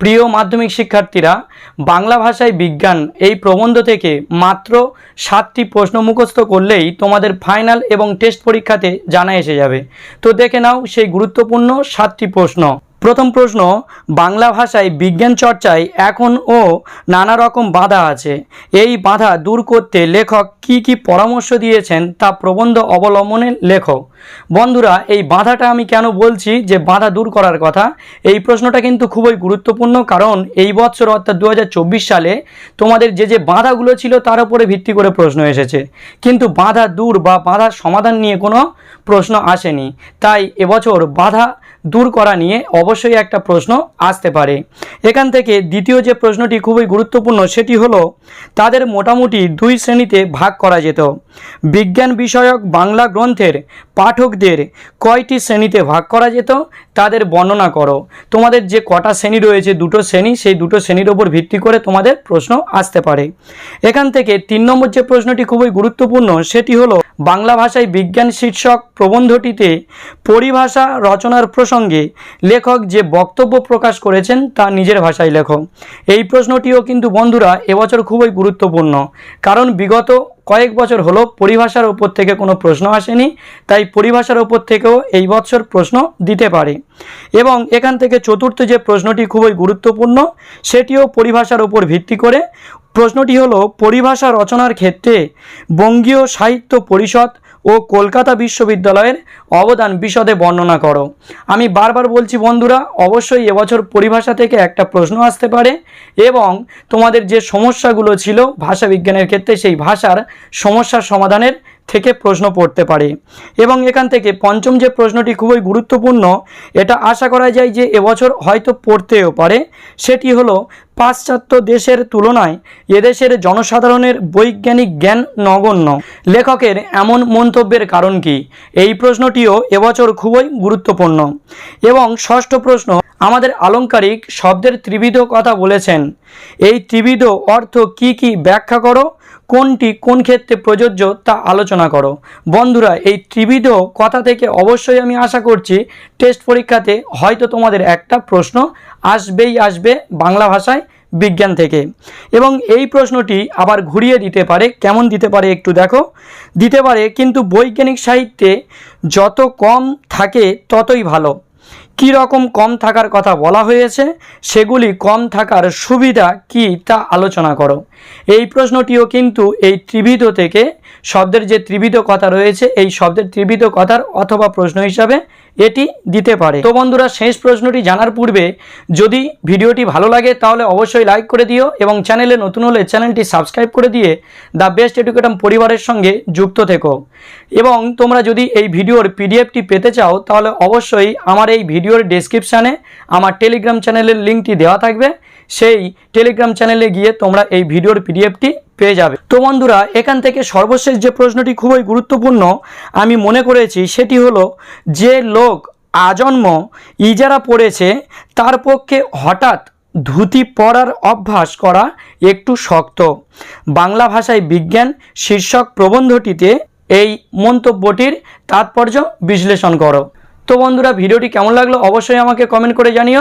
প্রিয় মাধ্যমিক শিক্ষার্থীরা, বাংলা ভাষায় বিজ্ঞান এই প্রবন্ধ থেকে মাত্র সাতটি প্রশ্ন মুখস্থ করলেই তোমাদের ফাইনাল এবং টেস্ট পরীক্ষাতে জানা এসে যাবে। তো দেখে নাও সেই গুরুত্বপূর্ণ সাতটি প্রশ্ন। প্রথম প্রশ্ন, বাংলা ভাষায় বিজ্ঞান চর্চায় এখনও নানা রকম বাধা আছে। এই বাধা দূর করতে লেখক কি কি পরামর্শ দিয়েছেন তা প্রবন্ধ অবলম্বনে লেখো বন্ধুরা, এই বাধাটা আমি কেন বলছি যে বাধা দূর করার কথা? এই প্রশ্নটা কিন্তু খুবই গুরুত্বপূর্ণ, কারণ এই বছর অর্থাৎ দু হাজার চব্বিশ সালে তোমাদের যে যে বাধাগুলো ছিল তার উপরে ভিত্তি করে প্রশ্ন এসেছে। কিন্তু বাধা দূর বা বাধার সমাধান নিয়ে কোনো প্রশ্ন আসেনি। তাই এবছর বাধা দূর করা নিয়ে অবশ্যই একটা প্রশ্ন আসতে পারে। এখান থেকে দ্বিতীয় যে প্রশ্নটি খুবই গুরুত্বপূর্ণ সেটি হলো, তাদের মোটামুটি দুই শ্রেণীতে ভাগ করা যেত। বিজ্ঞান বিষয়ক বাংলা গ্রন্থের পাঠকদের কয়টি শ্রেণীতে ভাগ করা যেত, তাদের বর্ণনা করো। তোমাদের যে কটা শ্রেণি রয়েছে, দুটো শ্রেণি, সেই দুটো শ্রেণির ওপর ভিত্তি করে তোমাদের প্রশ্ন আসতে পারে। এখান থেকে তিন নম্বর যে প্রশ্নটি খুবই গুরুত্বপূর্ণ সেটি হলো বাংলা ভাষায় বিজ্ঞান শীর্ষক প্রবন্ধটিতে পরিভাষা রচনার প্রসঙ্গে লেখক যে বক্তব্য প্রকাশ করেছেন তা নিজের ভাষায় লেখো। এই প্রশ্নটিও কিন্তু বন্ধুরা এবছর খুবই গুরুত্বপূর্ণ। কারণ বিগত কয়েক বছর হলো পরিভাষার ওপর থেকে কোনো প্রশ্ন আসেনি, তাই পরিভাষার ওপর থেকেও এই বছর প্রশ্ন দিতে পারে। এবং এখান থেকে চতুর্থ যে প্রশ্নটি খুবই গুরুত্বপূর্ণ, সেটিও পরিভাষার ওপর ভিত্তি করে প্রশ্নটি হলো, পরিভাষা রচনার ক্ষেত্রে বঙ্গীয় সাহিত্য পরিষদ ও কলকাতা বিশ্ববিদ্যালয়ের অবদান বিশদে বর্ণনা করো। আমি বারবার বলছি বন্ধুরা, অবশ্যই এবছর পরিভাষা থেকে একটা প্রশ্ন আসতে পারে এবং তোমাদের যে সমস্যাগুলো ছিল ভাষা বিজ্ঞানের ক্ষেত্রে, সেই ভাষার সমস্যার সমাধানের থেকে প্রশ্ন পড়তে পারে। এবং এখান থেকে পঞ্চম যে প্রশ্নটি খুবই গুরুত্বপূর্ণ, এটা আশা করা যায় যে এবছর হয়তো পড়তেও পারে। সেটি হলো, পাশ্চাত্য দেশের তুলনায় এদেশের জনসাধারণের বৈজ্ঞানিক জ্ঞান নগণ্য। লেখকের এমন মন্তব্যের কারণ কি? এই প্রশ্নটিও এবছর খুবই গুরুত্বপূর্ণ। এবং ষষ্ঠ প্রশ্ন, আমাদের আলংকারিক শব্দের ত্রিবিধ কথা বলেছেন। এই ত্রিবিধ অর্থ কি কি ব্যাখ্যা করো? কোনটি কোন ক্ষেত্রে প্রযোজ্য তা আলোচনা করো। বন্ধুরা, এই ত্রিবিধ কথা থেকে অবশ্যই আমি আশা করছি টেস্ট পরীক্ষাতে হয়তো তোমাদের একটা প্রশ্ন আসবেই আসবে বাংলা ভাষায় বিজ্ঞান থেকে। এবং এই প্রশ্নটি আবার ঘুরিয়ে দিতে পারে, কেমন দিতে পারে একটু দেখো। দিতে পারে, কিন্তু বৈজ্ঞানিক সাহিত্যে যত কম থাকে ততই ভালো। কী রকম কম থাকার কথা বলা হয়েছে? সেগুলি কম থাকার সুবিধা কি তা আলোচনা করো। এই প্রশ্নটিও কিন্তু এই ত্রিবিধ থেকে শব্দের যে ত্রিবিধ কথা রয়েছে, এই শব্দের ত্রিবিধ কথার অথবা প্রশ্ন হিসাবে এটি দিতে পারে। তো বন্ধুরা, শেষ প্রশ্নটি জানার পূর্বে যদি ভিডিওটি ভালো লাগে, তাহলে অবশ্যই লাইক করে দিও এবং চ্যানেলে নতুন হলে চ্যানেলটি সাবস্ক্রাইব করে দিয়ে দ্য বেস্ট এডুকেটম পরিবারের সঙ্গে যুক্ত থেকো। এবং তোমরা যদি এই ভিডিওর পিডিএফটি পেতে চাও, তাহলে অবশ্যই আমার এই ভিডিওর ডেসক্রিপশানে আমার টেলিগ্রাম চ্যানেলের লিঙ্কটি দেওয়া থাকবে। সেই টেলিগ্রাম চ্যানেলে গিয়ে তোমরা এই ভিডিওর পিডিএফটি পেয়ে যাবে। তো বন্ধুরা, এখান থেকে সর্বশেষ যে প্রশ্নটি খুবই গুরুত্বপূর্ণ, আমি মনে করেছি সেটি হলো যে লোক আজন্ম ইজারা পড়েছে, তার পক্ষে হঠাৎ ধুতি পরার অভ্যাস করা একটু শক্ত। বাংলা ভাষায় বিজ্ঞান শীর্ষক প্রবন্ধটিতে এই মন্তব্যটির তাৎপর্য বিশ্লেষণ করো। তো বন্ধুরা ভিডিওটি কেমন লাগল অবশ্যই আমাকে কমেন্ট করে জানিও।